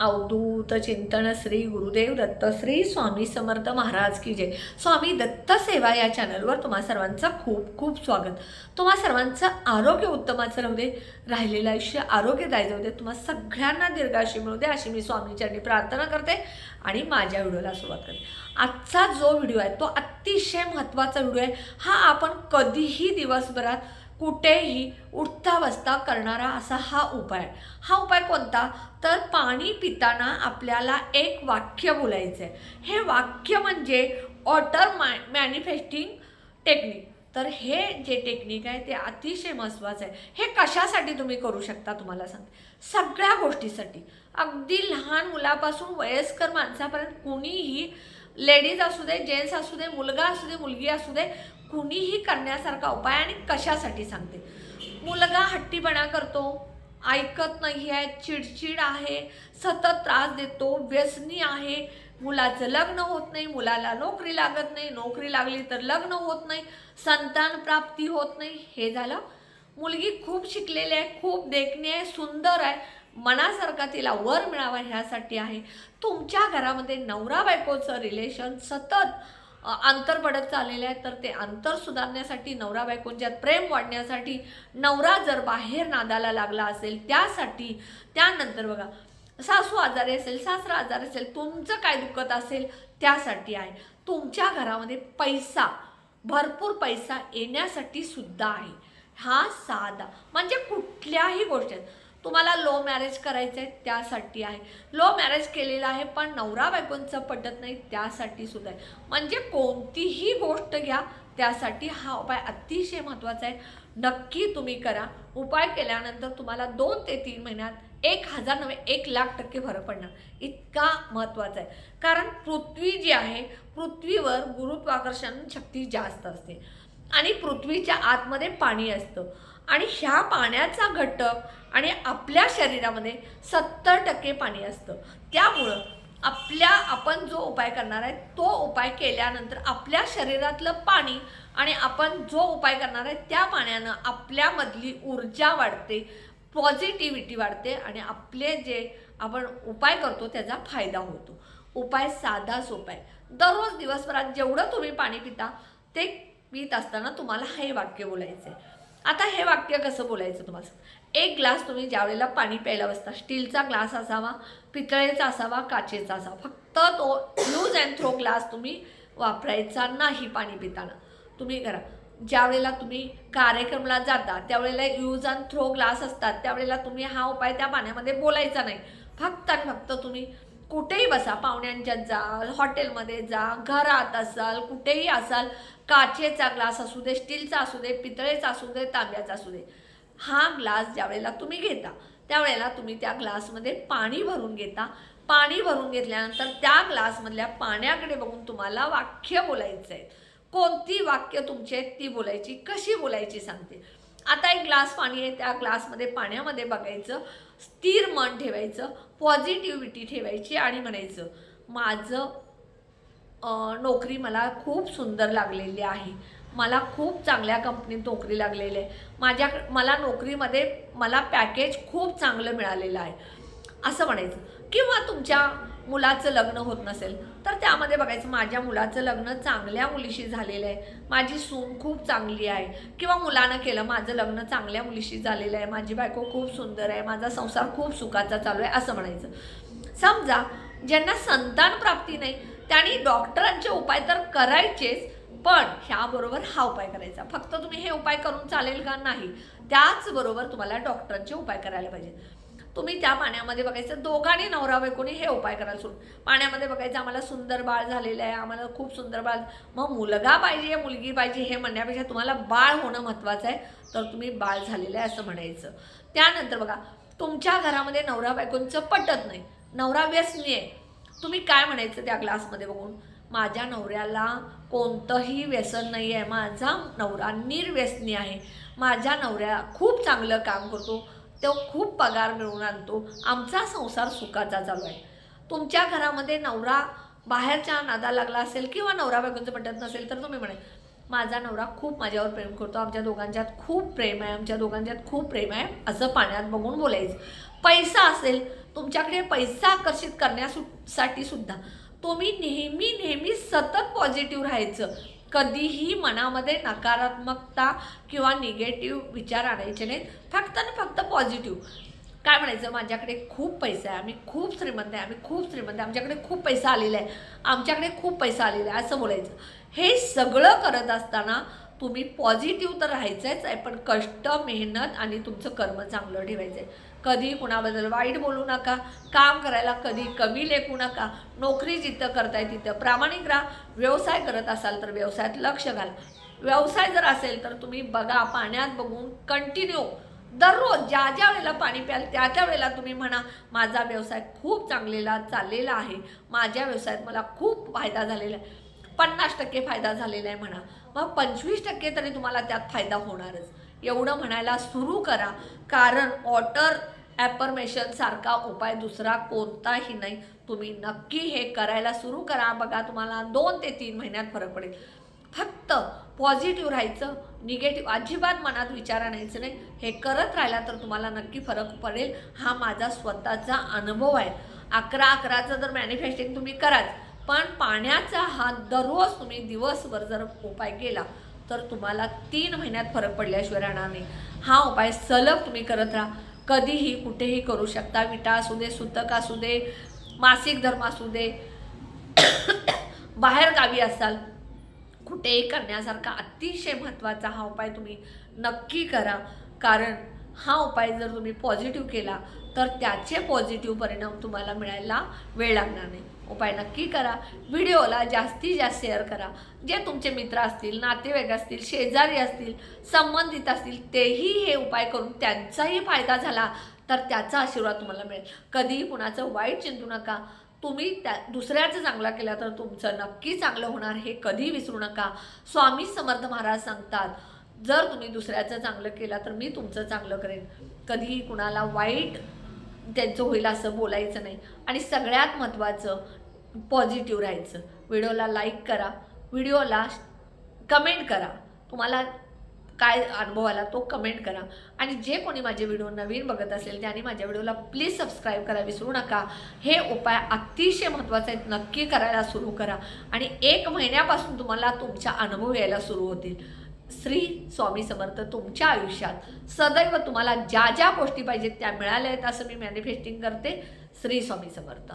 अवधूत चिंतन श्री गुरुदेव दत्त श्री स्वामी समर्थ महाराज की जय. स्वामी दत्त सेवा या चॅनलवर तुम्हा सर्वांचं खूप खूप स्वागत. तुम्हा सर्वांचं आरोग्य उत्तमाचं राहू दे राहिलेलं आयुष्य आरोग्यदायी जाऊ दे तुम्हा सगळ्यांना दीर्घाशी मिळू दे अशी मी स्वामीचरणी प्रार्थना करते आणि माझ्या व्हिडिओला सुरुवात करते. आजचा जो व्हिडिओ आहे तो अतिशय महत्त्वाचा व्हिडिओ आहे. हा आपण कधीही दिवसभरात कुठेही उठता बसता करणारा असा हा उपाय. हा उपाय कोणता? तर पाणी पिताना आपल्याला एक वाक्य बोलायचं आहे हे वाक्य म्हणजे ऑटर मॅ मॅनिफेस्टिंग टेक्निक तर हे जे टेक्निक आहे ते अतिशय महत्त्वाचं आहे. हे कशासाठी तुम्ही करू शकता तुम्हाला सांगते. सगळ्या गोष्टीसाठी. अगदी लहान मुलापासून वयस्कर माणसापर्यंत कुणीही लेडीज असू दे जेंट्स असू दे मुलगा असू दे मुलगी असू दे कुणीही करण्यासारखा उपाय आणि कशासाठी सांगते. मुलगा हट्टीपणा करतो ऐकत नाही आहे चिडचिड आहे सतत त्रास देतो व्यसनी आहे मुलाचं लग्न होत नाही मुलाला नोकरी लागत नाही नोकरी लागली तर लग्न होत नाही संतान प्राप्ती होत नाही हे झालं मुलगी खूप शिकलेली आहे खूप देखणी आहे सुंदर आहे. मनासारखा तिला वर मिळावा ह्यासाठी आहे. तुमच्या घरामध्ये नवरा बायकोचं रिलेशन सतत अंतर पडत चाललेलं आहे तर ते अंतर सुधारण्यासाठी नवरा बायकोंच्यात प्रेम वाढण्यासाठी नवरा जर बाहेर नादाला लागला असेल त्यासाठी त्यानंतर बघा सासू आजारी असेल सासरा आजारी असेल तुमचं काय दुखत असेल त्यासाठी आहे. तुमच्या घरामध्ये पैसा भरपूर पैसा येण्यासाठी सुद्धा आहे. हा साधा. म्हणजे कुठल्याही गोष्टीत. तुम्हाला लो मॅरेज करायचं आहे त्यासाठी आहे. लो मॅरेज केलेलं आहे पण नवरा बायकोंचं पटत नाही त्यासाठी सुद्धा आहे. म्हणजे कोणतीही गोष्ट घ्या त्यासाठी हा उपाय अतिशय महत्त्वाचा आहे. नक्की तुम्ही करा. उपाय केल्यानंतर तुम्हाला दोन ते तीन महिन्यात एक हजार नव्हे एक लाख टक्के फरक पडणार. इतका महत्त्वाचा आहे. कारण पृथ्वी जी आहे पृथ्वीवर गुरुत्वाकर्षण शक्ती जास्त असते. आणि पृथ्वीच्या आतमध्ये पाणी असतं. आणि ह्या पाण्याचा घटक आणि आपल्या शरीरामध्ये सत्तर टक्के पाणी असतं. त्यामुळं आपल्या आपण जो उपाय करणार आहे तो उपाय केल्यानंतर आपल्या शरीरातलं पाणी आणि आपण जो उपाय करणार आहे त्या पाण्यानं आपल्यामधली ऊर्जा वाढते पॉझिटिव्हिटी वाढते आणि आपले जे आपण उपाय करतो त्याचा फायदा होतो. उपाय साधा सोपा आहे दररोज दिवसभरात जेवढं तुम्ही पाणी पिता ते पित असताना तुम्हाला हे वाक्य बोलायचं आहे आता हे वाक्य कसं बोलायचं तुम्हाला एक ग्लास तुम्ही ज्यावेळेला पाणी प्यायला बसता स्टीलचा ग्लास असावा पितळेचा असावा काचेचा असावा फक्त तो लूज अँड थ्रो ग्लास तुम्ही वापरायचा नाही पाणी पिताना. तुम्ही करा. ज्यावेळेला तुम्ही कार्यक्रमाला जाता त्यावेळेला यूज अँड थ्रो ग्लास असतात त्यावेळेला तुम्ही हा उपाय त्या पाण्यामध्ये बोलायचा नाही. फक्त आणि फक्त तुम्ही कुठेही बसा पाहुण्यांच्यात जाल हॉटेलमध्ये जा घरात असाल कुठेही असाल काचेचा ग्लास असू दे स्टीलचा असू दे पितळेचा असू दे तांब्याचा असू दे हा ग्लास ज्यावेळेला तुम्ही घेता त्यावेळेला तुम्ही त्या ग्लासमध्ये पाणी भरून घेता. पाणी भरून घेतल्यानंतर त्या ग्लासमधल्या पाण्याकडे बघून तुम्हाला वाक्य बोलायचं आहे कोणती वाक्य तुमची आहेत ती बोलायची कशी बोलायची सांगते. आता एक ग्लास पाणी आहे त्या ग्लासमध्ये पाण्यामध्ये बघायचं स्थिर मन ठेवायचं पॉझिटिव्हिटी ठेवायची आणि म्हणायचं माझं नोकरी मला खूप सुंदर लागलेली आहे. मला खूप चांगल्या कंपनीत नोकरी लागलेली आहे. माझ्या मला नोकरीमध्ये मला पॅकेज खूप चांगलं मिळालेलं आहे. असं म्हणायचं. किंवा तुमच्या मुलाचं लग्न होत नसेल तर त्यामध्ये बघायचं माझ्या मुलाचं लग्न चांगल्या मुलीशी झालेलं आहे. माझी सून खूप चांगली आहे. किंवा मुलानं केलं माझं लग्न चांगल्या मुलीशी झालेलं आहे. माझी बायको खूप सुंदर आहे. माझा संसार खूप सुखाचा चालू आहे असं म्हणायचं. समजा ज्यांना संतान प्राप्ती नाही त्यांनी डॉक्टरांचे उपाय तर करायचेच पण ह्याबरोबर हा उपाय करायचा. फक्त तुम्ही हे उपाय करून चालेल का नाही त्याचबरोबर तुम्हाला डॉक्टरांचे उपाय करायला पाहिजे. तुम्ही त्या पाण्यामध्ये बघायचं दोघांनी नवरा बायकोनी हे उपाय करायला सोडून पाण्यामध्ये बघायचं आम्हाला सुंदर बाळ झालेलं आहे आम्हाला खूप सुंदर बाळ मग मुलगा पाहिजे मुलगी पाहिजे हे म्हणण्यापेक्षा तुम्हाला बाळ होणं महत्त्वाचं आहे तर तुम्ही बाळ झालेलं आहे असं म्हणायचं. त्यानंतर बघा तुमच्या घरामध्ये नवरा बायकोंचं पटत नाही. नवरा व्यसनी आहे तुम्ही काय म्हणायचं त्या ग्लासमध्ये बघून? माझ्या नवऱ्याला कोणतंही व्यसन नाही आहे माझा नवरा निर्व्यसनी आहे. माझ्या नवऱ्या खूप चांगलं काम करतो. तो खूप पगार मिळवून आणतो. आमचा संसार सुखाचा चालू आहे. तुमच्या घरामध्ये नवरा बाहेरच्या नादा लागला असेल किंवा नवरा बायकोंचं पटत नसेल तर तुम्ही म्हणे माझा नवरा खूप माझ्यावर प्रेम करतो. आमच्या दोघांच्यात खूप प्रेम आहे. आमच्या दोघांच्यात खूप प्रेम आहे. असं पाण्यात बघून बोलायचं. पैसा असेल तुमच्याकडे पैसा आकर्षित करण्यासाठी सुद्धा तुम्ही नेहमी नेहमी सतत पॉझिटिव्ह राहायचं. कधीही मनामध्ये नकारात्मकता किंवा निगेटिव्ह विचार आणायचे नाहीत. फक्त आणि फक्त पॉझिटिव्ह काय म्हणायचं? माझ्याकडे खूप पैसा आहे. आम्ही खूप श्रीमंत आहे. आम्ही खूप श्रीमंत आहे. आमच्याकडे खूप पैसा आलेला आहे. आमच्याकडे खूप पैसा आलेला आहे. असं बोलायचं. हे सगळं करत असताना तुम्ही पॉझिटिव्ह तर राहायचंच आहे पण कष्ट मेहनत आणि तुमचं कर्म चांगलं ठेवायचं आहे कधी कुणाबद्दल वाईट बोलू नका काम करायला कधी कमी लेखू नका नोकरी जिथं करताय तिथं प्रामाणिक राहा. व्यवसाय करत असाल तर व्यवसायात लक्ष घाल. व्यवसाय जर असेल तर तुम्ही बघा पाण्यात बघून कंटिन्यू दररोज ज्या ज्या वेळेला पाणी प्याल त्या त्या वेळेला तुम्ही म्हणा माझा व्यवसाय खूप चांगलेला चाललेला आहे. माझ्या व्यवसायात मला खूप फायदा झालेला आहे. पन्नास टक्के फायदा झालेला आहे म्हणा. मग पंचवीस टक्के तरी तुम्हाला त्यात फायदा होणारच. एवढं म्हणायला सुरू करा. कारण वॉटर ॲपरमेशनसारखा उपाय दुसरा कोणताही नाही. तुम्ही नक्की हे करायला सुरू करा. बघा तुम्हाला दोन ते तीन महिन्यात फरक पडेल. फक्त पॉझिटिव्ह राहायचं निगेटिव्ह अजिबात मनात विचार आणायचं नाही. हे करत राहिला तर तुम्हाला नक्की फरक पडेल. हा माझा स्वतःचा अनुभव आहे. अकरा अकराचं जर मॅनिफेस्टिंग तुम्ही कराच पण पाण्याचा हा दररोज तुम्ही दिवसभर जर उपाय केला तर तुम्हाला तीन महिन्यात फरक पडल्याशिवाय राहणार नाही. हा उपाय सलग तुम्ही करत राहा. कधीही कुठेही करू शकता. विटा असू दे सुतक असू दे मासिक धर्म असू दे बाहेर गावी असाल कुठेही करण्यासारखा अतिशय महत्त्वाचा हा उपाय तुम्ही नक्की करा. कारण हा उपाय जर तुम्ही पॉझिटिव्ह केला तर त्याचे पॉझिटिव्ह परिणाम तुम्हाला मिळायला वेळ लागणार नाही. उपाय नक्की करा. व्हिडिओला जास्तीत जास्त शेअर करा. जे तुमचे मित्र असतील नातेवाईक असतील शेजारी असतील संबंधित असतील तेही हे उपाय करून त्यांचाही फायदा झाला तर त्याचा आशीर्वाद तुम्हाला मिळेल. कधीही कुणाचं वाईट चिंतू नका. तुम्ही त्या दुसऱ्याचं चांगलं केला तर तुमचं नक्की चांगलं होणार हे कधी विसरू नका. स्वामी समर्थ महाराज सांगतात जर तुम्ही दुसऱ्याचं चांगलं केलं तर मी तुमचं चांगलं करेन. कधीही कुणाला वाईट त्यांचं होईल असं बोलायचं नाही. आणि सगळ्यात महत्त्वाचं पॉझिटिव्ह राहायचं. व्हिडिओला लाईक करा. व्हिडिओला कमेंट करा. तुम्हाला काय अनुभव आला तो कमेंट करा. आणि जे कोणी माझे व्हिडिओ नवीन बघत असेल त्यांनी माझ्या व्हिडिओला प्लीज सबस्क्राईब करा विसरू नका. हे उपाय अतिशय महत्त्वाचे आहेत. नक्की करायला सुरू करा. आणि एक महिन्यापासून तुम्हाला तुमच्या अनुभव यायला सुरू होतील. श्री स्वामी समर्थ तुमच्या आयुष्यात. सदैव तुम्हाला ज्या ज्या गोष्टी पाहिजेत त्या मिळाल्या आहेत असं मी मॅनिफेस्टिंग करते. श्री स्वामी समर्थ.